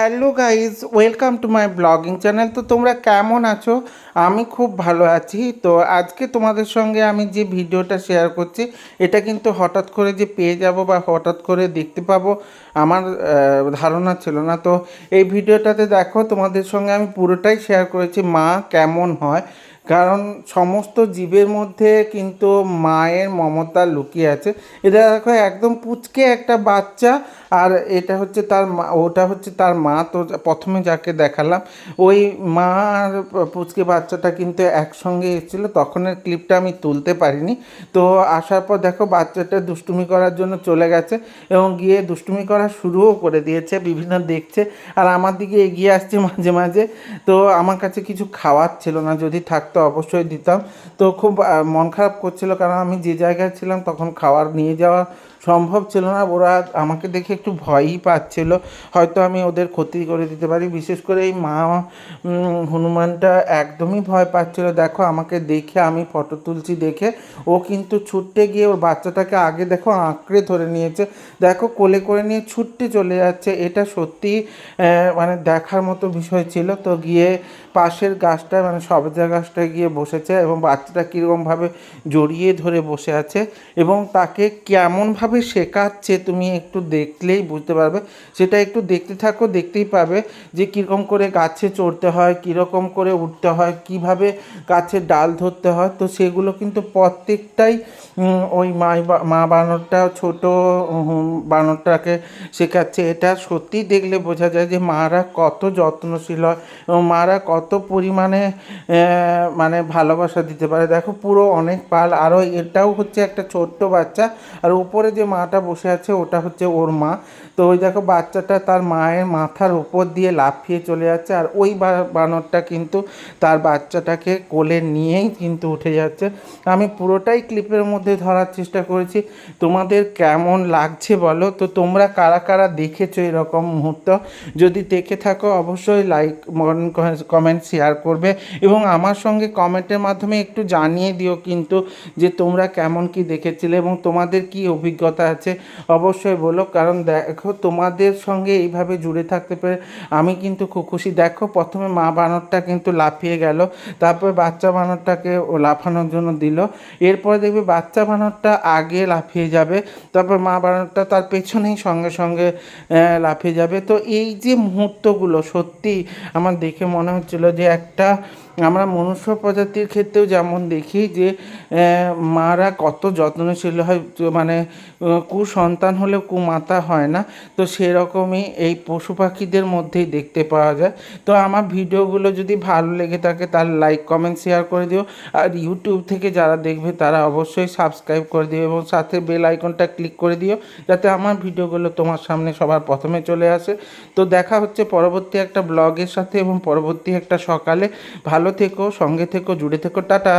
Hello guys welcome to my blogging channel তো তোমরা কেমন আছো? আমি খুব ভালো আছি। তো আজকে তোমাদের সঙ্গে আমি যে ভিডিওটা শেয়ার করছি, এটা কিন্তু হঠাৎ করে যে পেয়ে যাব বা হঠাৎ করে দেখতে পাবো, আমার ধারণা ছিল না। তো এই ভিডিওটাতে দেখো, তোমাদের সঙ্গে আমি পুরোটাই শেয়ার করেছি, মা কেমন হয়। কারণ সমস্ত জীবের মধ্যে কিন্তু মায়ের মমতা লুকিয়ে আছে। এটা দেখো, একদম পুচকে একটা বাচ্চা, আর এটা হচ্ছে তার মা, ওটা হচ্ছে তার মা। তো প্রথমে যাকে দেখালাম, ওই মা আর পুচকে বাচ্চাটা কিন্তু একসঙ্গে এসেছিল। তখনের ক্লিপটা আমি তুলতে পারিনি। তো আসার পর দেখো, বাচ্চাটা দুষ্টুমি করার জন্য চলে গেছে এবং গিয়ে দুষ্টুমি করা শুরুও করে দিয়েছে, বিভিন্ন দেখছে। আর আমার দিকে এগিয়ে আসছে মাঝে মাঝে। তো আমার কাছে কিছু খাওয়ার ছিল না, যদি থাকতো অবশ্যই দিতাম। তো খুব মন খারাপ করছিল কারণ আমি যে জায়গায় ছিলাম তখন খাবার নিয়ে যাওয়া সম্ভব ছিল না। ওরা আমাকে দেখে একটু ভয়ই পাচ্ছিল। হয়তো আমি ওদের ক্ষতি করে দিতে পারি। বিশেষ করে এই মা হনুমানটা একদমই ভয় পাচ্ছিল। দেখো আমাকে দেখে, আমি ফটো তুলছি দেখে। ও কিন্তু ছুটতে গিয়ে ওর বাচ্চাটাকে আগে দেখো আঁকড়ে ধরে নিয়েছে। দেখো কোলে করে নিয়ে ছুটতে চলে যাচ্ছে। এটা সত্যি মানে দেখার মতো বিষয় ছিল। তো গিয়ে পাশের গাছটায় মানে সবজা গাছটায় গিয়ে বসেছে এবং বাচ্চাটা কীরকমভাবে জড়িয়ে ধরে বসে আছে এবং তাকে কেমনভাবে শেখাচ্ছে তুমি একটু দেখলেই বুঝতে পারবে। সেটা একটু দেখতে থাকো, দেখতেই পাবে যে কীরকম করে গাছে চড়তে হয়, কীরকম করে উঠতে হয়, কীভাবে গাছের ডাল ধরতে হয়। তো সেগুলো কিন্তু প্রত্যেকটাই ওই মা মা বানরটা, ছোট বানরটাকে শেখাচ্ছে। এটা সত্যি দেখলে বোঝা যায় যে মারা কত যত্নশীল হয় এবং মারা কত পরিমাণে মানে ভালোবাসা দিতে পারে। দেখো পুরো অনেক পাল। আরও এটাও হচ্ছে একটা ছোট্ট বাচ্চা। আর উপরে যে মাটা বসে আছে, ওটা হচ্ছে ওর মা। তো ওই দেখো বাচ্চাটা তার মায়ের মাথার উপর দিয়ে লাফিয়ে চলে যাচ্ছে। আর ওই বানরটা কিন্তু তার বাচ্চাটাকে কোলে নিয়েই কিন্তু উঠে যাচ্ছে। আমি পুরোটাই ক্লিপের মধ্যে ধরার চেষ্টা করেছি। তোমাদের কেমন লাগছে বলো? তো তোমরা কারা কারা দেখেছ এরকম মুহূর্ত? যদি দেখে থাকো, অবশ্যই লাইক কমেন্ট, শেয়ার করবে। এবং আমার সঙ্গে কমেন্টের মাধ্যমে একটু জানিয়ে দিও কিন্তু যে তোমরা কেমন কি দেখেছিলে এবং তোমাদের কি অভিজ্ঞতা আছে। অবশ্যই বলো, কারণ দেখো তোমাদের সঙ্গে এইভাবে জুড়ে থাকতে পেরে আমি কিন্তু খুব খুশি। দেখো প্রথমে মা বানরটা কিন্তু লাফিয়ে গেল, তারপর বাচ্চা বানরটাকে লাফানোর জন্য দিল। এরপরে দেখবে বাচ্চা বানরটা আগে লাফিয়ে যাবে, তারপর মা বানরটা তার পেছনেই সঙ্গে সঙ্গে লাফিয়ে যাবে। তো এই যে মুহূর্তগুলো সত্যি আমার দেখে মনে হচ্ছিল যে একটা আমরা মনুষ্য প্রজাতির ক্ষেত্রেও যেমন দেখি যে মারা কত যত্নশীল হয় মানে কুসন্তান হলেও কুমাতা হয় না, তো সেরকমই এই পশু পাখিদের মধ্যেই দেখতে পাওয়া যায়। তো আমার ভিডিওগুলো যদি ভালো লেগে থাকে, তাহলে লাইক কমেন্ট শেয়ার করে দিও। আর ইউটিউব থেকে যারা দেখবে, তারা অবশ্যই সাবস্ক্রাইব করে দিও এবং সাথে বেল আইকনটা ক্লিক করে দিও, যাতে আমার ভিডিওগুলো তোমার সামনে সবার প্রথমে চলে আসে। তো দেখা হচ্ছে পরবর্তী একটা ব্লগের সাথে এবং পরবর্তী একটা সকালে। ভালো থেকো সঙ্গে থেকো জুড়ে থেকো টাটা।